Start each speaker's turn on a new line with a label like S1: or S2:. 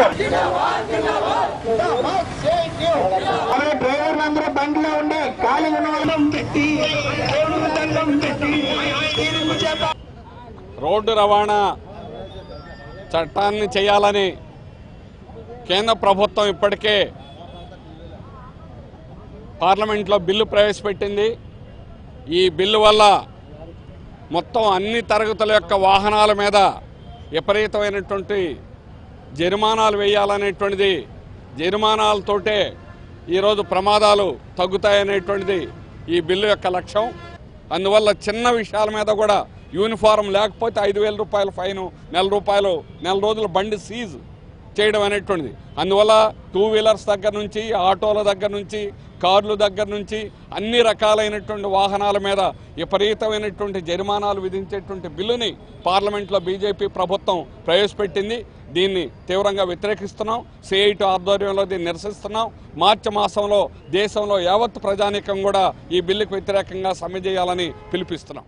S1: పోరాటం. బండిలో
S2: రోడ్డు రవాణా చట్టాన్ని చేయాలని కేంద్ర ప్రభుత్వం ఇప్పటికే పార్లమెంట్లో బిల్లు ప్రవేశపెట్టింది. ఈ బిల్లు వల్ల మొత్తం అన్ని తరగతుల యొక్క వాహనాల మీద విపరీతమైనటువంటి జరిమానాలు వేయాలనేటువంటిది జరిమానాలతోటే ఈరోజు ప్రమాదాలు తగ్గుతాయనేటువంటిది ఈ బిల్లు యొక్క లక్ష్యం. అందువల్ల చిన్న విషయాల మీద కూడా యూనిఫారం లేకపోతే ఐదు వేల రూపాయల ఫైన్ నెల రూపాయలు నెల రోజులు బండి సీజ్ చేయడం అనేటువంటిది. అందువల్ల టూ వీలర్స్ దగ్గర నుంచి ఆటోల దగ్గర నుంచి కార్ల దగ్గర నుంచి అన్ని రకాలైనటువంటి వాహనాల మీద విపరీతమైనటువంటి జరిమానాలు విధించేటువంటి బిల్లుని పార్లమెంట్లో బీజేపీ ప్రభుత్వం ప్రవేశపెట్టింది. దీన్ని తీవ్రంగా వ్యతిరేకిస్తున్నాం. సిఐటి ఆధ్వర్యంలో దీన్ని నిరసిస్తున్నాం. మార్చి మాసంలో దేశంలో యావత్ ప్రజానీకం కూడా ఈ బిల్లుకు వ్యతిరేకంగా సమ్మె చేయాలని పిలిపిస్తున్నాం.